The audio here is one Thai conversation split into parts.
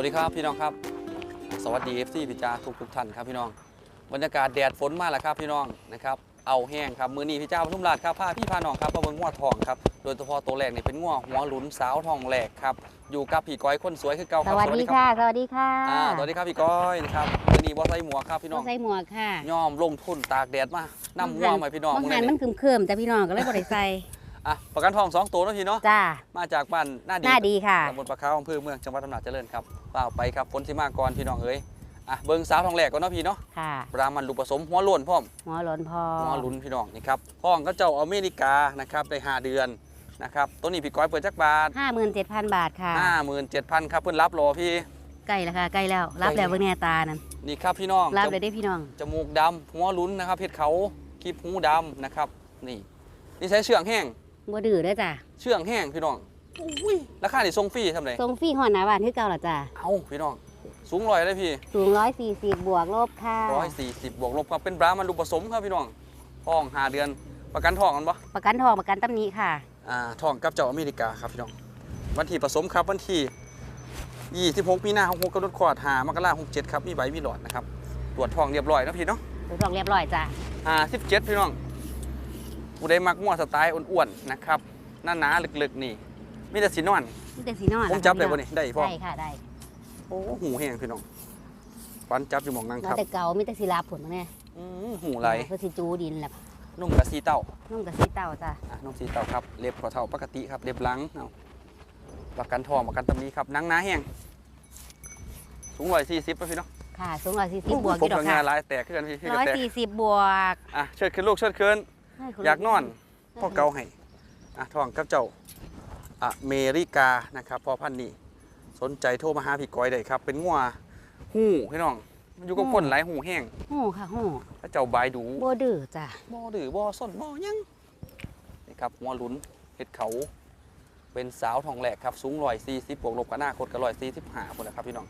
วัสดีครับพี่น้องครับ สวัสดี FC พิจาทุกทุกๆท่านครับพี่น้อง บรรยากาศแดดฝนมาแล้วครับพี่น้องนะครับเอาแห้งครับมือนี้พี่เจ้าปทุมราชครับพาพี่พาน้องครับมาเบิ่งงัวทองครับโดยเฉพาะตัวแรกนี่เป็นงัวหัวหลุนสาวทองแหลกครับอยู่กับพี่ก้อยคนสวยคือเก่าคสรับวัสดีครัค่ะสวัสดีค่ะอ่าสวัสดีครับพี่ก้อยนะครับมือนี้บ่ใส่หมวกครับพี่น้องใส่หมวกค่ะยอมลงทุนตากแดดมานำงัวมาให้พี่น้องบางมื้อหันนี้มันคืมเคิมๆแต่พี่น้องก็เลยบ่ได้ใส่ อะประกันทองสองตัวนะพี่เนาะจ้ามาจากบ้านหน้าดีหน้าดีค่ะตำบลปะเขาอำเภอเมืองจังหวัดอำนาจเจริญครับเปล่าไปครับฝนสิมาก่อนพี่น้องเอ้ยอะเบิ่งสาวทองแหลกก่อนเนาะพี่เนาะค่ะปรามันลูกผสมหัวโล้วนพร้อมหัวหลนพอหัวลุ้นพี่น้องนี่ครับท้องก็เจ้าอเมริกานะครับได้5เดือนนะครับตัวนี้พี่ก้อยเปิดจักบาทห้าหมื่นเจ็ดพันบาทค่ะ57,000ครับเพิ่นรับรอพี่ใกล้แล้วค่ะใกล้แล้วรับแล้วเบิ่งแน่ตานั่นนี่ครับพี่น้องรับจเลยได้พี่น้องจมูกดำหัวลุ้นนะครับเพชรเขาคีบหูดำนะครับนี่นี่ใช้เชือกแห้ง บ่ดื้อเด้อจ้าเชือกแห้งพี่น้องอุ้ยราคานี่ทรงฟรีทำไรทรงฟรีหอดหน้าบ้านคือเก่าล่ะจ้าเอาพี่น้อง สูงร้อยเลยพี่สูงร้อยสี่สิบบวกลบค่ะร้อยสี่สิบบวกลบครับเป็นบรามันลูกผสมครับพี่น้องท้องหาเดือนประกันท้องกันปะประกันทองประกันตำหนี้ค่ะ อ่าท้องกับเจ้าอเมริกาครับพี่น้อง วันที่ผสมครับวันที่ 26มีนาคมกำหนดขวดหามกราคม67ครับมีใบมีหลอดนะครับตรวจท้องเรียบร้อยนะพี่เนาะถูกต้องเรียบร้อยจ้าอ่า17พี่น้อง ผู้ใดมักมั่วสไตล์อ้วนๆนะครับหน้าหนาๆลึกๆนี่มีแต่สีนอนนี่แต่สีนอนผมจับได้บ่นี่ได้พ่อได้ค่ะได้โอ้หูแห้งพี่น้องฟันจับอยู่หมองนั่งแล้ควรับแต่เก่ามีแต่สีลาผลมาแน่อืมหูไหลเพื่อสิจูดินแหละนุ่มกับสีเต้านุ่งกับสีเต่าจ้าอะน้องสีเต่าครับเล็บขอเท่าปกติครับเล็บหลังเอาประกันทองประกันตำนี้ครับหนังหนาแห้งสูงร้อยสี่สิบพี่เนาะค่ะสูงร้อยสี่สิบบวกอผมยู่ดอกทำงาค่ะนหลายแตกขึ้นกันพี่พี่ร้ก็อยแตกสี่สิบบวกอะเชิดขึ้นลูกเชิดขึ้น อยากนอนพ่อเกาให้อะทองกับเจ้าอเมริกานะครับพอพันธุ์นี้สนใจโทรมาหาพี่ก้อยได้ครับ เป็นงัวหูพี่น้องมันอยู่กับคนหลายหูแห้งโอ้ค่ะโอ้ถ้าเจ้าบายดูโบดื้อจ้ะบ่ดื้อบ่ส้นบ่หยังนี่ครับหัวหลุนเห็ดเขาเป็นสาวทองแหลกครับสูงร้อยสี่สิบบวกลบกับหน้าคดกับร้อยสี่สิบห้าคนนะครับพี่น้อง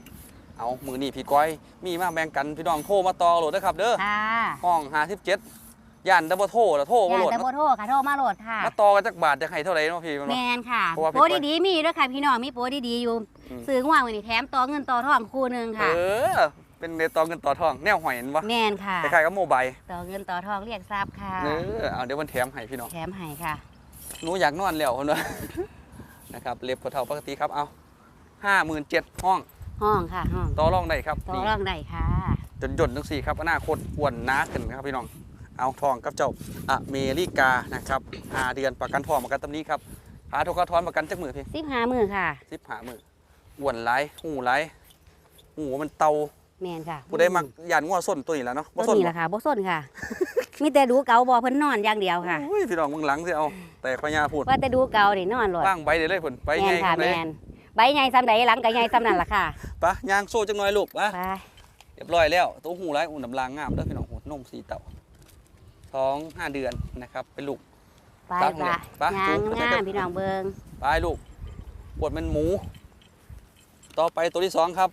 เอามือนี่พี่ก้อยมีมาแบ่งกันพี่น้องโทรมาต่อโหลดนะครับเด้อค่ะห้องห้าสิบเจ็ด ย่านดับเบิลโทรแล้วโทรมาอย่าโหลดแต่โบโทรค่ะโทรมาโหลดค่ะมาต่อกันจักบาทจะให้เท่าไหร่เนาะพี่มันแมวะนค่ะเพราะว่าพี่โปรก้อยดีๆมีด้วยค่ะพี่น้องมีโปรดีๆอยู่อืม ซื้อง่วงไว้นี่แถมต่อเงินต่อทองคู่หนึงเอค่ะ อ เป็นเดต่อเงินต่อทอง แนวหอยเห็นปะแมนค่ะ คล้ายๆกับโมบายต่อเงินต่อทองเรียกทรัพย์ค่ะ เออเอาเดี๋ยวมันแถมให้พี่น้องแถมให้ค่ะ หนูอยากนอนแล้วคนวะนะครับเล็บกระเท่าปกติครับเอาห้าหมื่นเจ็ดห้องห้องค่ะห้องต่อรองได้ครับต่อนี่ รองได้ค่ะ จนหย่นทั้งสี่ครับอนาคตอ้วนหนาขึ้นครับพี่น้อง เอาทองกับเจ้าอเมริกานะครับหาเดือนประกันทองประกันตำนี้ครับหาทุกกระทอนประกันจักมือพี่สิบห้ามือค่ะสิบหามืออ้วนไหลายหูไหลายหูมันเตาแมนค่ะผู้ได้มักยานงัวส้นตัวนี้แหล้วเนาะบ่ส้นนี่แหละค่ะบ่ส้นค่ะมีแต่ดูเกาบ่เพิ่นนอนอย่างเดียวค่ะโอ้ยพี่น้องมึงหลังสิเอา แต่พญาพูดว่าแต่ดูเกานี่นอนโหลดว่างใบเดี๋ยวเลยผลไปแมไงนค่ะเลแมยนใบใหญ่ซ้ำใดหลังก็ใหญ่ซ้ำนั่นล่ะค่ะปะยางโซ่จังหน่อยลูกปะไปเรียบร้อยแล้วตัวหูไรอุ่นน้ำลางงามเด้อพี่น้องหูนมสีเต่า ท้องห้าเดือนนะครับ เป็นลูก ไปตัดจ้ะไปยางจูบงามพี่น้องเบิงไปลูกปวดเป็นหมู ต่อไปตัวที่สองครับ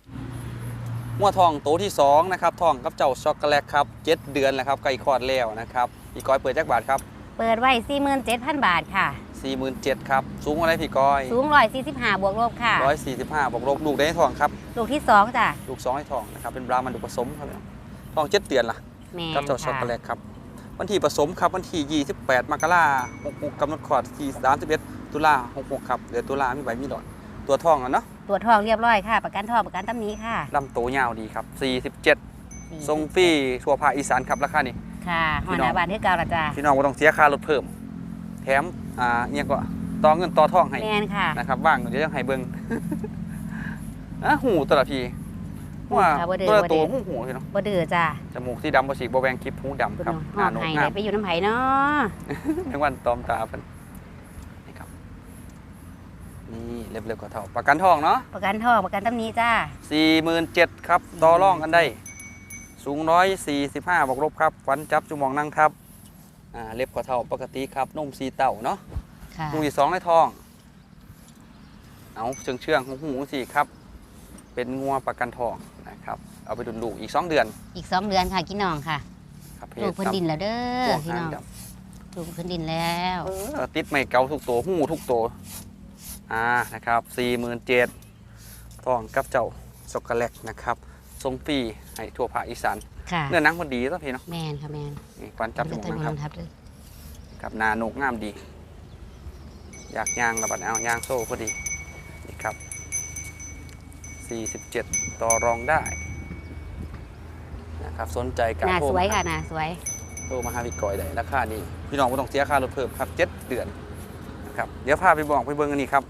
มัวทองตัวที่สองนะครับทองกับเจ้าช็อกโกแลตครับเจ็ดเดือนแล้วครับไก่คลอดแล้วนะครับพี่ก้อยเปิดแจ็คบาทครับเปิดไว้ 47,000 บาทค่ะสี่หมื่นเจ็ดครับสูงอะไรพี่ก้อยสูง145บวกลบค่ะร้อยสี่สิบห้าบอกลบลูกได้ให้ทองครับ ลูกที่2จ้ะลูกสองให้ทองนะครับเป็นบรามันดุผสมครับทองเจ็ดเดือนล่ะแม่กับเจ้าช็อกโกแลตครับ วันที่ผสมครับวันที่ 28 มกราคม66กำหนดคลอดที่31 ตุลา66ครับเดือนตุลามีใบมีหลอดตัวทองอะเนาะตรวจทองเรียบร้อยค่ะ ประกันทองประกันตำหนี้ค่ะลำโตวยาวดีครับ 47 ทรงฟรีทั่วภาคอีสานครับราคานี้ค่ะหพี่อน้องนาบานคือเก่าละจ้ะพี่น้องบ่ต้องเสียค่ารถเพิ่ม แถมอ่าเนี่ยก็ต่อเงินต่อทองให้แม่นค่ะนะครับว่างเดี๋ยวจะให้เบิ่งอะหูตัวละ ทีว่าค่ะบ่ดื้อตัวละบ่ตัวดื้อหูหูพี่น้องบ่ดื้อจ้ะจมูกที่ดำบ่ฉีกบ่แวงคลิปหูดำคุณครับหอดหให้น้าได้กไปอยู่น้ำไผเนาะทั้งวันตอมตาเพิ่นนี่ครับ นี่เล็บๆกว่าเท่า ประกันทองเนาะประกันทองประกันตำหนี้จ้า47,000ครับ ต่อรองกันได้ สูง145บวกลบครับขวัญจับจุมองนั่งครับ อ่า เล็บกว่าเท่าปกติครับนุ่มสีเต่าเนาะ ค่ะหูที่สองในทอง เอาเชื่องเชื่องๆหูหูสี่ครับ เป็นงัวประกันทองนะครับ เอาไปดุนลูกอีก 2 เดือน อีกสองเดือนค่ะกินน้องค่ะครับลูกเพื้นดินแล้วเด้ตัอวพี่หางน้องดำลูกเพื้นดินแล้วเออติดไม่เกาทุกตัวหูทุกตัวอ่านะครับสี่หมื่นเจ็ดทองกับเจ้าช็อกโกแลตนะครับทรงฟรีให้ทั่วภาคอีสานค่ะเนื้อหนังมันดีต้องพี่เนาะแมนค่ะแมนนี่กวนจับจมูกเป็นนะครับทับเลยกับนาโนกงามดี อยากย่างระบัดเอาย่างโซ่พอดีนี่ครับ47 ต่อรองได้ นะครับสนใจการหน้าโทรสวยมาค่ะหน้าสวยโทรมาหาพี่ก้อยได้ราคานี้พี่น้องไม่ต้องเสียค่ารถเพิ่มครับ7เดือนนะครับเดี๋ยวพาไปบอกไปเบิ่งกันนี่ครับ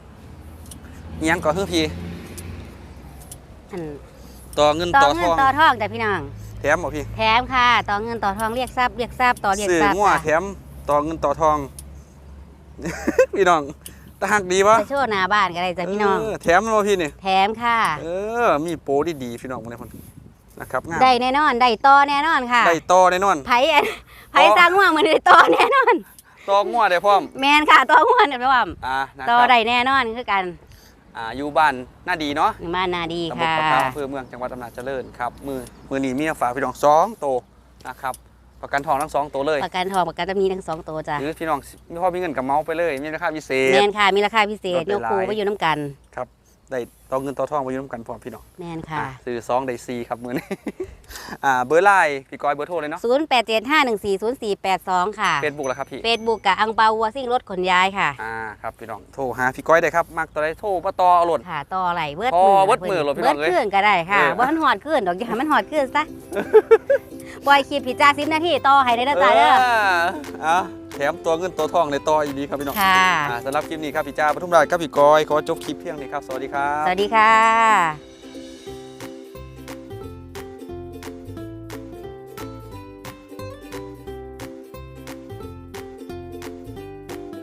อิหยังก่อนเพื่อพี่อันต่อเงินต่ต่ออทเงินองต่อทองแต่พี่น้องแถมบ่พี่แถมค่ะต่อเงินต่อทองเรียกทรัพย์เรียกทรัพย์ต่อเรียกซื้อทรัพย์งัวค่ะแถมต่อเงินต่อทองพี่น้องตาหักดีวะไปโชว์หน้าบ้านก็ได้จ้ะพี่น้องเแถมมันบ่พี่นี่แถมค่ะ เออ มีโปรดีๆพี่น้องคนนี้คน นะครับงามได้แน่นอนได้ต่อแน่นอนค่ะได้ต่อแน่นอนไผอันไผสร้างห่วงมันได้ต่อแน่นอนต่องัวได้พร้อมแมนค่ะต่อห่วงเนี่ยแปลว่าอ่านะคต่อรับได้แน่นอนคือกันอ่าอยู่บ้านหน้าดีเนาะมานาดีตำบลค่ะปะขาวอำเภอเมืองจังหวัดอำนาจเจริญครับมือมือนี้มีฝากพี่น้องสองโตวนะครับประกันทองทั้งสองตัวเลยประกันทองประกันจะมีทั้งสองตัวจ้ะหรือพี่น้องมีพ่อมีเงินกับเมาไปเลยมีราคาพิเศแมษนค่ะมีราคาพิเศษลดได้ยกคูหลายไปอยู่น้ำกันครับ ได้ต่อเงินต่อทองไปอยืมกันพร้อมพี่น้องแมนค่ะ อะซื้อสองได้สี่ครับมือนี้ อ่าเบอร์ไลน์พี่ก้อยเบอร์โทรเลยเนาะ0 8 7 5 1 4 0 4 8 2 ค่ะ เฟซบุ๊กแล้วครับพี่ เฟซบุ๊กกับอังเปาวัวซิ่งรถขนย้ายค่ะ อ่าครับพี่น้องโทรหาพี่ก้อยได้ครับมักตัวใดโทรมาต่อเอาโหลด ค่ะต่อไหลเวิร์ดต่อมือเวิร์ดมือโหลดพี่น้องเอ้ยเวิร์ดขึ้นก็ได้ค่ะเออ บ่มันหอดขึ้นดอกอย่าให้มันหอดขึ้นซะ ปล่อยคลิปผิดจ้าสิบนาทีต่อให้ได้นะจ๊ะเด้ออะแถมตัวเงินตัวทองในต่ออีกดีครับพี่น้องค่ะอ่าสำหรับคลิปนี้ครับพี่จ้าปทุมราชครับพี่ก้อยขอจบคลิปเพียงนี้ครับสวัสดีครับ สวัสดีค่ะ